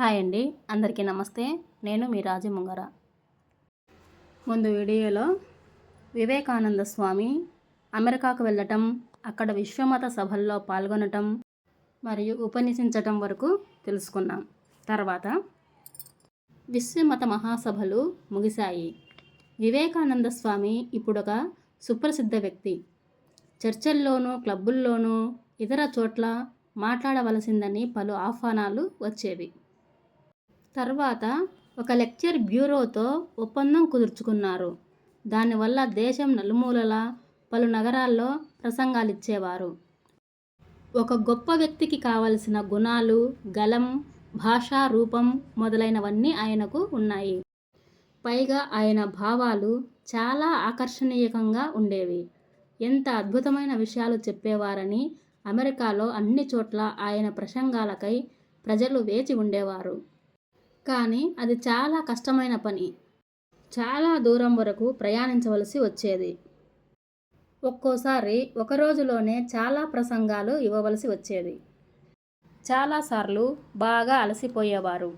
Hi అండి. అందరికీ నమస్తే. నేను మీ రాజు ముంగర. ముందు వీడియోలో వివేకానంద స్వామి అమెరికాకు వెళ్ళటం అక్కడ విశ్వమత సభల్లో పాల్గొనటం మరియు ఉపన్యసించటం వరకు తెలుసుకున్నాం. తర్వాత విశ్వమత మహాసభలు ముగిశాయి. వివేకానంద స్వామి ఇప్పుడొక సుప్రసిద్ధ వ్యక్తి. చర్చల్లోనూ క్లబ్బుల్లోనూ ఇతర చోట్ల మాట్లాడవలసిందని పలు ఆహ్వానాలు వచ్చేవి. తర్వాత ఒక లెక్చర్ బ్యూరోతో ఒప్పందం కుదుర్చుకున్నారు. దానివల్ల దేశం నలుమూలల పలు నగరాల్లో ప్రసంగాలు ఇచ్చేవారు. ఒక గొప్ప వ్యక్తికి కావలసిన గుణాలు గలం భాషా రూపం మొదలైనవన్నీ ఆయనకు ఉన్నాయి. పైగా ఆయన భావాలు చాలా ఆకర్షణీయకంగా ఉండేవి. ఎంత అద్భుతమైన విషయాలు చెప్పేవారని అమెరికాలో అన్ని చోట్ల ఆయన ప్రసంగాలకై ప్రజలు వేచి ఉండేవారు. కానీ అది చాలా కష్టమైన పని. చాలా దూరం వరకు ప్రయాణించవలసి వచ్చేది. ఒక్కోసారి ఒక రోజులోనే చాలా ప్రసంగాలు ఇవ్వవలసి వచ్చేది. చాలాసార్లు బాగా అలసిపోయేవారు.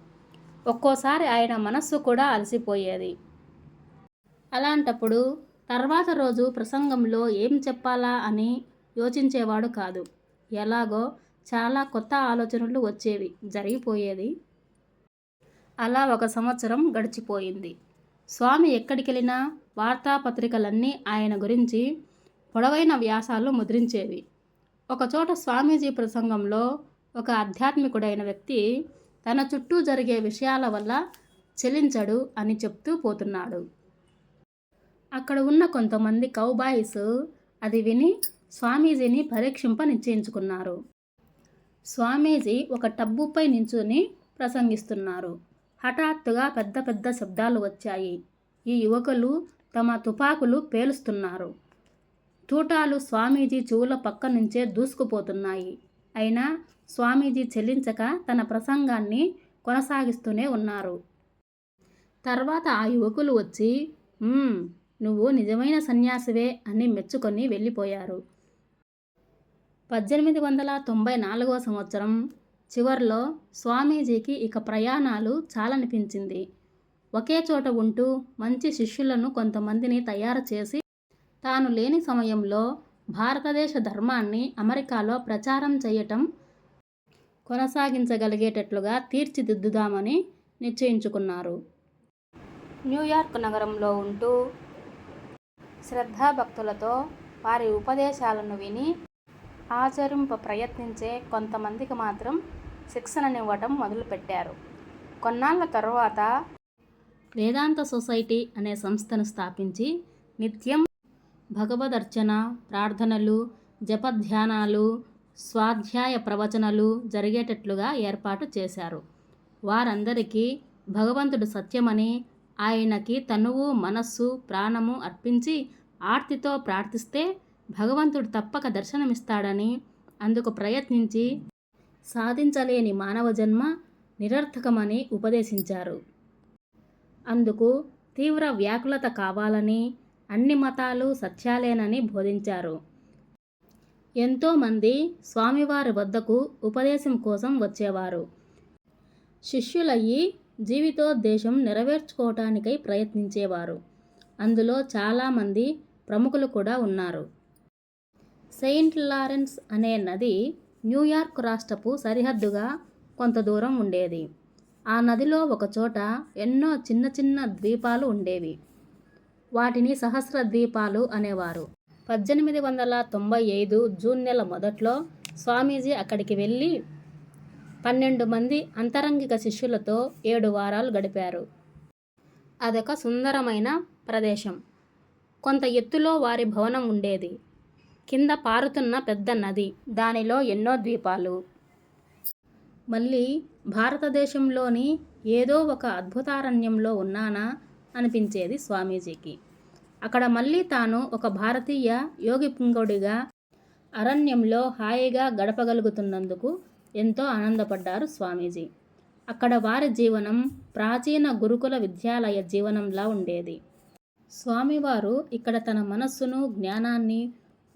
ఒక్కోసారి ఆయన మనస్సు కూడా అలసిపోయేది. అలాంటప్పుడు తర్వాత రోజు ప్రసంగంలో ఏం చెప్పాలా అని యోచించేవాడు కాదు. ఎలాగో చాలా కొత్త ఆలోచనలు వచ్చేవి జరిగిపోయేది. అలా ఒక సంవత్సరం గడిచిపోయింది. స్వామి ఎక్కడికెళ్ళినా వార్తాపత్రికలన్నీ ఆయన గురించి పొడవైన వ్యాసాలు ముద్రించేవి. ఒకచోట స్వామీజీ ప్రసంగంలో ఒక ఆధ్యాత్మికుడైన వ్యక్తి తన చుట్టూ జరిగే విషయాల వల్ల చెలించడు అని చెప్తూ పోతున్నాడు. అక్కడ ఉన్న కొంతమంది కౌబాయిస్ అది విని స్వామీజీని పరీక్షింప నిశ్చయించుకున్నారు. స్వామీజీ ఒక టబ్బుపై నించుని ప్రసంగిస్తున్నారు. హఠాత్తుగా పెద్ద పెద్ద శబ్దాలు వచ్చాయి. ఈ యువకులు తమ తుపాకులు పేలుస్తున్నారు. తూటాలు స్వామీజీ చెవుల పక్క నుంచే దూసుకుపోతున్నాయి. అయినా స్వామీజీ చెల్లించక తన ప్రసంగాన్ని కొనసాగిస్తూనే ఉన్నారు. తర్వాత ఆ యువకులు వచ్చి నువ్వు నిజమైన సన్యాసివే అని మెచ్చుకొని వెళ్ళిపోయారు. పద్దెనిమిది వందల తొంభై నాలుగవ సంవత్సరం చివర్లో స్వామీజీకి ఇక ప్రయాణాలు చాలనిపించింది. ఒకే చోట ఉంటూ మంచి శిష్యులను కొంతమందిని తయారు చేసి తాను లేని సమయంలో భారతదేశ ధర్మాన్ని అమెరికాలో ప్రచారం చేయటం కొనసాగించగలిగేటట్లుగా తీర్చిదిద్దుదామని నిశ్చయించుకున్నారు. న్యూయార్క్ నగరంలో ఉంటూ శ్రద్ధాభక్తులతో వారి ఉపదేశాలను విని ఆచరింప ప్రయత్నించే కొంతమందికి మాత్రం శిక్షణనివ్వటం మొదలుపెట్టారు. కొన్నాళ్ళ తరువాత వేదాంత సొసైటీ అనే సంస్థను స్థాపించి నిత్యం భగవదర్చన ప్రార్థనలు జపధ్యానాలు స్వాధ్యాయ ప్రవచనలు జరిగేటట్లుగా ఏర్పాటు చేశారు. వారందరికీ భగవంతుడు సత్యమని ఆయనకి తనువు మనస్సు ప్రాణము అర్పించి ఆర్తితో ప్రార్థిస్తే భగవంతుడు తప్పక దర్శనమిస్తాడని అందుకు ప్రయత్నించి సాధించలేని మానవ జన్మ నిరర్థకమని ఉపదేశించారు. అందుకు తీవ్ర వ్యాకులత కావాలని అన్ని మతాలు సత్యాలేనని బోధించారు. ఎంతోమంది స్వామివారి వద్దకు ఉపదేశం కోసం వచ్చేవారు. శిష్యులయ్యి జీవితోద్దేశం నెరవేర్చుకోవటానికై ప్రయత్నించేవారు. అందులో చాలామంది ప్రముఖులు కూడా ఉన్నారు. సెయింట్ లారెన్స్ అనే నది న్యూయార్క్ రాష్ట్రపు సరిహద్దుగా కొంత దూరం ఉండేది. ఆ నదిలో ఒకచోట ఎన్నో చిన్న చిన్న ద్వీపాలు ఉండేవి. వాటిని సహస్ర ద్వీపాలు అనేవారు. పద్దెనిమిది వందల తొంభై ఐదు జూన్ నెల మొదట్లో స్వామీజీ అక్కడికి వెళ్ళి పన్నెండు మంది అంతరంగిక శిష్యులతో ఏడు వారాలు గడిపారు. అదొక సుందరమైన ప్రదేశం. కొంత ఎత్తులో వారి భవనం ఉండేది. కింద పారుతున్న పెద్ద నది దానిలో ఎన్నో ద్వీపాలు. మళ్ళీ భారతదేశంలోని ఏదో ఒక అద్భుతారణ్యంలో ఉన్నానా? అనిపించేది స్వామీజీకి. అక్కడ మళ్ళీ తాను ఒక భారతీయ యోగి పుంగుడిగా అరణ్యంలో హాయిగా గడపగలుగుతున్నందుకు ఎంతో ఆనందపడ్డారు స్వామీజీ. అక్కడ వారి జీవనం ప్రాచీన గురుకుల విద్యాలయ జీవనంలా ఉండేది. స్వామివారు ఇక్కడ తన మనస్సును జ్ఞానాన్ని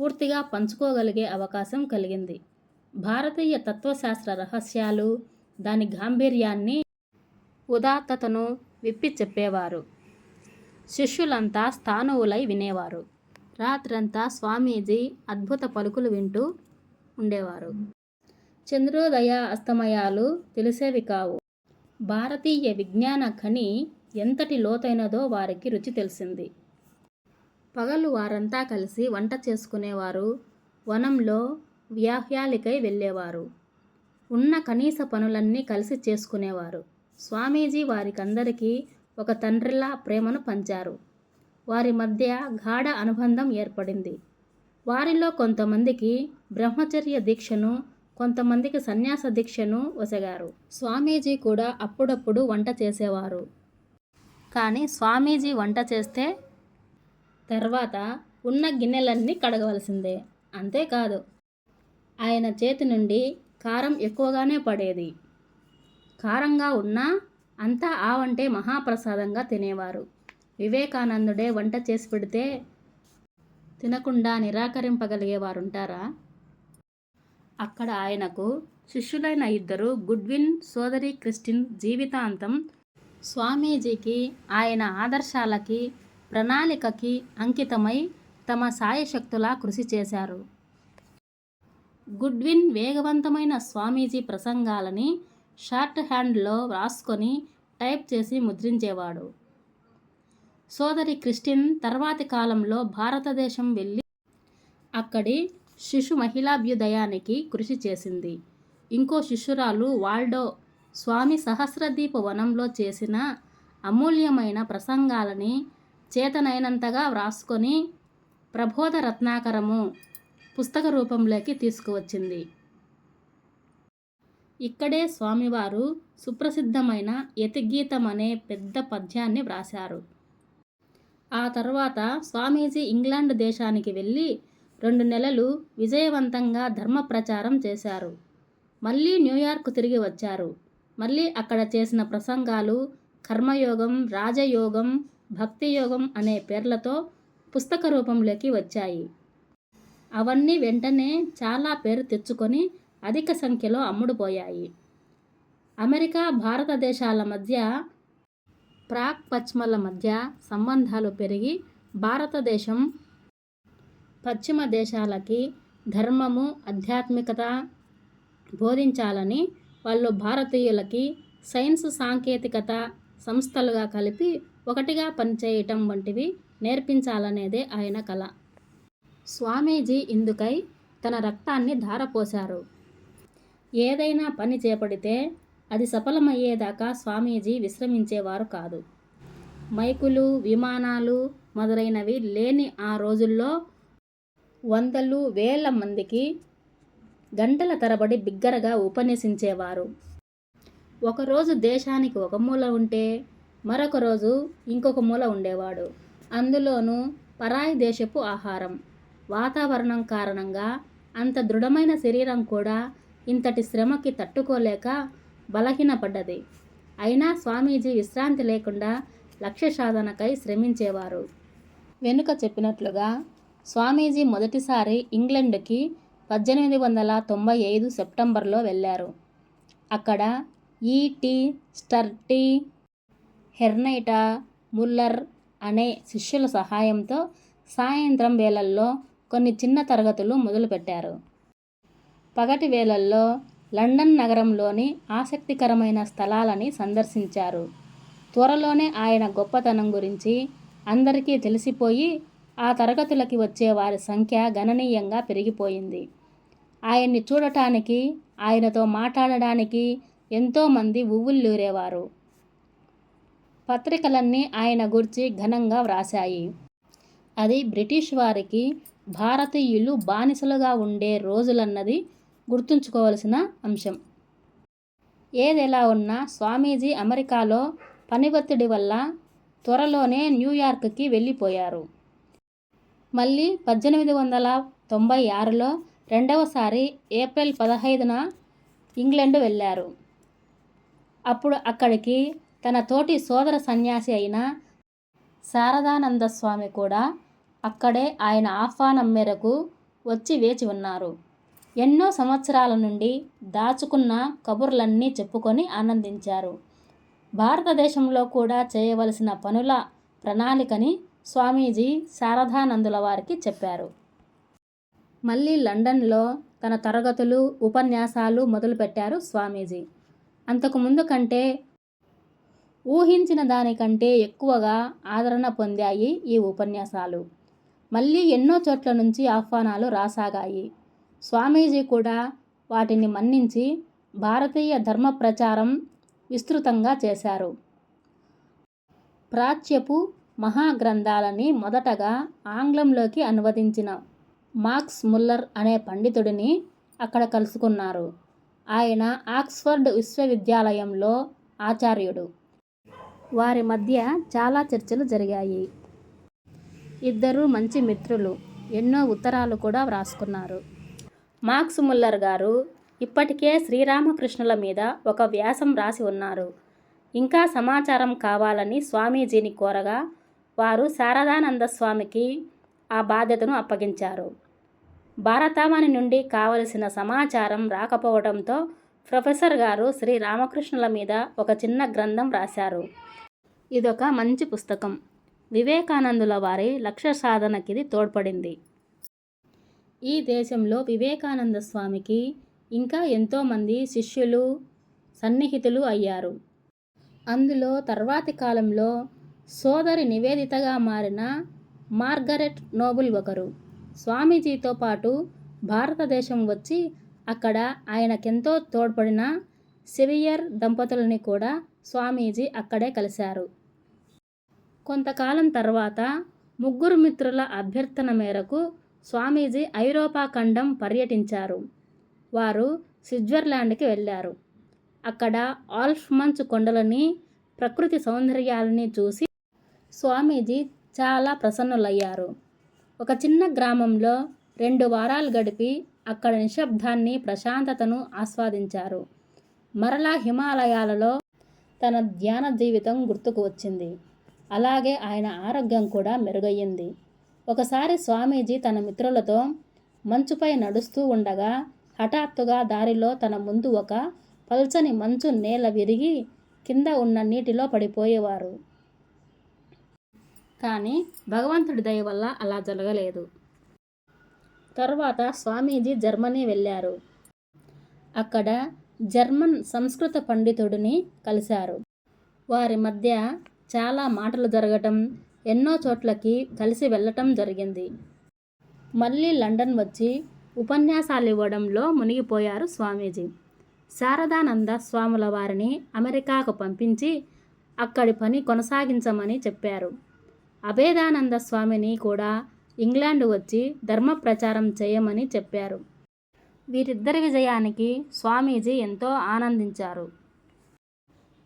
పూర్తిగా పంచుకోగలిగే అవకాశం కలిగింది. భారతీయ తత్వశాస్త్ర రహస్యాలు దాని గాంభీర్యాన్ని ఉదాత్తతను విప్పి చెప్పేవారు. శిష్యులంతా స్థానువులై వినేవారు. రాత్రంతా స్వామీజీ అద్భుత పలుకులు వింటూ ఉండేవారు. చంద్రోదయ అస్తమయాలు తెలిసేవి కావు. భారతీయ విజ్ఞాన ఖని ఎంతటి లోతైనదో వారికి రుచి తెలిసింది. పగలు వారంతా కలిసి వంట చేసుకునేవారు. వనంలో వ్యాహ్యాలికై వెళ్ళేవారు. ఉన్న కనీస పనులన్నీ కలిసి చేసుకునేవారు. స్వామీజీ వారికందరికీ ఒక తండ్రిలా ప్రేమను పంచారు. వారి మధ్య గాఢ అనుబంధం ఏర్పడింది. వారిలో కొంతమందికి బ్రహ్మచర్య దీక్షను కొంతమందికి సన్యాస దీక్షను వసగారు. స్వామీజీ కూడా అప్పుడప్పుడు వంట చేసేవారు. కానీ స్వామీజీ వంట చేస్తే తర్వాత ఉన్న గిన్నెలన్నీ కడగవలసిందే. అంతేకాదు ఆయన చేతి నుండి కారం ఎక్కువగానే పడేది. కారంగా ఉన్నా అంతా ఆవంటే మహాప్రసాదంగా తినేవారు. వివేకానందుడే వంట చేసి పెడితే తినకుండా నిరాకరింపగలిగేవారుంటారా? అక్కడ ఆయనకు శిష్యులైన ఇద్దరు గుడ్విన్ సోదరి క్రిస్టిన్ జీవితాంతం స్వామీజీకి ఆయన ఆదర్శాలకి ప్రణాళికకి అంకితమై తమ సాయశక్తులా కృషి చేశారు. గుడ్విన్ వేగవంతమైన స్వామీజీ ప్రసంగాలని షార్ట్ హ్యాండ్లో వ్రాసుకొని టైప్ చేసి ముద్రించేవాడు. సోదరి క్రిస్టిన్ తర్వాతి కాలంలో భారతదేశం వెళ్ళి అక్కడి శిశు మహిళాభ్యుదయానికి కృషి చేసింది. ఇంకో శిష్యురాలు వాల్డో స్వామి సహస్రదీప వనంలో చేసిన అమూల్యమైన ప్రసంగాలని చేతనైనంతగా వ్రాసుకొని ప్రబోధ రత్నాకరము పుస్తక రూపంలోకి తీసుకువచ్చింది. ఇక్కడే స్వామివారు సుప్రసిద్ధమైన యతిగీతం అనే పెద్ద పద్యాన్ని వ్రాశారు. ఆ తర్వాత స్వామీజీ ఇంగ్లాండ్ దేశానికి వెళ్ళి రెండు నెలలు విజయవంతంగా ధర్మ ప్రచారం చేశారు. మళ్ళీ న్యూయార్క్ తిరిగి వచ్చారు. మళ్ళీ అక్కడ చేసిన ప్రసంగాలు కర్మయోగం రాజయోగం భక్తియోగం అనే పేర్లతో పుస్తక రూపంలోకి వచ్చాయి. అవన్నీ వెంటనే చాలా పేరు తెచ్చుకొని అధిక సంఖ్యలో అమ్ముడుపోయాయి. అమెరికా భారతదేశాల మధ్య ప్రాక్ పశ్చిమల మధ్య సంబంధాలు పెరిగి భారతదేశం పశ్చిమ దేశాలకి ధర్మము ఆధ్యాత్మికత బోధించాలని వాళ్ళు భారతీయులకి సైన్స్ సాంకేతికత సంస్థలుగా కలిపి ఒకటిగా పనిచేయటం వంటివి నేర్పించాలనేదే ఆయన కళ స్వామీజీ ఇందుకై తన రక్తాన్ని ధారపోశారు. ఏదైనా పని చేపడితే అది సఫలమయ్యేదాకా స్వామీజీ విశ్రమించేవారు కాదు. మైకులు విమానాలు మొదలైనవి లేని ఆ రోజుల్లో వందలు వేల మందికి గంటల తరబడి బిగ్గరగా ఉపన్యసించేవారు. ఒకరోజు దేశానికి ఒక మూల ఉంటే మరొక రోజు ఇంకొక మూల ఉండేవాడు. అందులోనూ పరాయి దేశపు ఆహారం. వాతావరణం కారణంగా అంత దృఢమైన శరీరం కూడా ఇంతటి శ్రమకి తట్టుకోలేక బలహీనపడ్డది. అయినా స్వామీజీ విశ్రాంతి లేకుండా లక్ష్య సాధనకై శ్రమించేవారు. వెనుక చెప్పినట్లుగా స్వామీజీ మొదటిసారి ఇంగ్లండ్కి పద్దెనిమిది వందల తొంభై ఐదు సెప్టెంబర్లో వెళ్ళారు. అక్కడ ఈటీ స్టర్టీ హెర్నైటా ముల్లర్ అనే శిష్యుల సహాయంతో సాయంత్రం వేళల్లో కొన్ని చిన్న తరగతులు మొదలుపెట్టారు. పగటి వేళల్లో లండన్ నగరంలోని ఆసక్తికరమైన స్థలాలని సందర్శించారు. త్వరలోనే ఆయన గొప్పతనం గురించి అందరికీ తెలిసిపోయి ఆ తరగతులకి వచ్చే వారి సంఖ్య గణనీయంగా పెరిగిపోయింది. ఆయన్ని చూడటానికి ఆయనతో మాట్లాడడానికి ఎంతోమంది ఉవ్వుల్లూరేవారు పత్రికలన్నీ ఆయన గురించి ఘనంగా వ్రాశాయి. అది బ్రిటిష్ వారికి భారతీయులు బానిసలుగా ఉండే రోజులన్నది గుర్తుంచుకోవలసిన అంశం. ఏదెలా ఉన్నా స్వామీజీ అమెరికాలో పని ఒత్తిడి వల్ల త్వరలోనే న్యూయార్క్కి వెళ్ళిపోయారు. మళ్ళీ పద్దెనిమిది వందల తొంభై ఆరులో రెండవసారి ఏప్రిల్ పదహైదున ఇంగ్లాండ్ వెళ్ళారు. అప్పుడు అక్కడికి తన తోటి సోదర సన్యాసి అయిన శారదానంద స్వామి కూడా అక్కడే ఆయన ఆహ్వానం మేరకు వచ్చి వేచి ఉన్నారు. ఎన్నో సంవత్సరాల నుండి దాచుకున్న కబుర్లన్నీ చెప్పుకొని ఆనందించారు. భారతదేశంలో కూడా చేయవలసిన పనుల ప్రణాళికని స్వామీజీ శారదానందుల వారికి చెప్పారు. మళ్ళీ లండన్లో తన తరగతులు ఉపన్యాసాలు మొదలుపెట్టారు స్వామీజీ. అంతకుముందు కంటే ఊహించిన దానికంటే ఎక్కువగా ఆదరణ పొందాయి ఈ ఉపన్యాసాలు. మళ్ళీ ఎన్నో చోట్ల నుంచి ఆహ్వానాలు రాసాగాయి. స్వామీజీ కూడా వాటిని మన్నించి భారతీయ ధర్మ ప్రచారం విస్తృతంగా చేశారు. ప్రాచ్యపు మహాగ్రంథాలని మొదటగా ఆంగ్లంలోకి అనువదించిన మార్క్స్ ముల్లర్ అనే పండితుడిని అక్కడ కలుసుకున్నారు. ఆయన ఆక్స్ఫర్డ్ విశ్వవిద్యాలయంలో ఆచార్యుడు. వారి మధ్య చాలా చర్చలు జరిగాయి. ఇద్దరు మంచి మిత్రులు. ఎన్నో ఉత్తరాలు కూడా వ్రాసుకున్నారు. మార్క్స్ ముల్లర్ గారు ఇప్పటికే శ్రీరామకృష్ణుల మీద ఒక వ్యాసం రాసి ఉన్నారు. ఇంకా సమాచారం కావాలని స్వామీజీని కోరగా వారు శారదానంద స్వామికి ఆ బాధ్యతను అప్పగించారు. భారతావని నుండి కావలసిన సమాచారం రాకపోవడంతో ప్రొఫెసర్ గారు శ్రీ రామకృష్ణుల మీద ఒక చిన్న గ్రంథం రాశారు. ఇదొక మంచి పుస్తకం. వివేకానందుల వారి లక్ష్య సాధనకి ఇది తోడ్పడింది. ఈ దేశంలో వివేకానంద స్వామికి ఇంకా ఎంతోమంది శిష్యులు సన్నిహితులు అయ్యారు. అందులో తర్వాతి కాలంలో సోదరి నివేదితగా మారిన మార్గరెట్ నోబుల్ ఒకరు. స్వామీజీతో పాటు భారతదేశం వచ్చి అక్కడ ఆయనకెంతో తోడ్పడిన సెవియర్ దంపతులని కూడా స్వామీజీ అక్కడే కలిశారు. కొంతకాలం తర్వాత ముగ్గురు మిత్రుల అభ్యర్థన మేరకు స్వామీజీ ఐరోపా ఖండం పర్యటించారు. వారు స్విట్జర్లాండ్కి వెళ్ళారు. అక్కడ ఆల్ఫ్ మంచు కొండలని ప్రకృతి సౌందర్యాలని చూసి స్వామీజీ చాలా ప్రసన్నులయ్యారు. ఒక చిన్న గ్రామంలో రెండు వారాలు గడిపి అక్కడ నిశ్శబ్దాన్ని ప్రశాంతతను ఆస్వాదించారు. మరలా హిమాలయాలలో తన ధ్యాన జీవితం గుర్తుకు వచ్చింది. అలాగే ఆయన ఆరోగ్యం కూడా మెరుగయ్యింది. ఒకసారి స్వామీజీ తన మిత్రులతో మంచుపై నడుస్తూ ఉండగా హఠాత్తుగా దారిలో తన ముందు ఒక పల్చని మంచు నేల విరిగి కింద ఉన్న నీటిలో పడిపోయేవారు. కానీ భగవంతుడి దయ వల్ల అలా జరగలేదు. తర్వాత స్వామీజీ జర్మనీ వెళ్ళారు. అక్కడ జర్మన్ సంస్కృత పండితుడిని కలిశారు. వారి మధ్య చాలా మాటలు జరగటం ఎన్నో చోట్లకి కలిసి వెళ్ళటం జరిగింది. మళ్ళీ లండన్ వచ్చి ఉపన్యాసాలు ఇవ్వడంలో మునిగిపోయారు స్వామీజీ. శారదానంద స్వాముల వారిని అమెరికాకు పంపించి అక్కడి పని కొనసాగించమని చెప్పారు. అభేదానంద స్వామిని కూడా ఇంగ్లాండ్ వచ్చి ధర్మ ప్రచారం చేయమని చెప్పారు. వీరిద్దరి విజయానికి స్వామీజీ ఎంతో ఆనందించారు.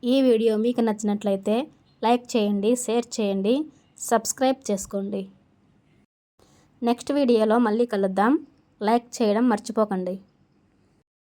ఈ వీడియో మీకు నచ్చినట్లయితే లైక్ చేయండి షేర్ చేయండి సబ్స్క్రైబ్ చేసుకోండి. నెక్స్ట్ వీడియోలో మళ్ళీ కలుద్దాం. లైక్ చేయడం మర్చిపోకండి.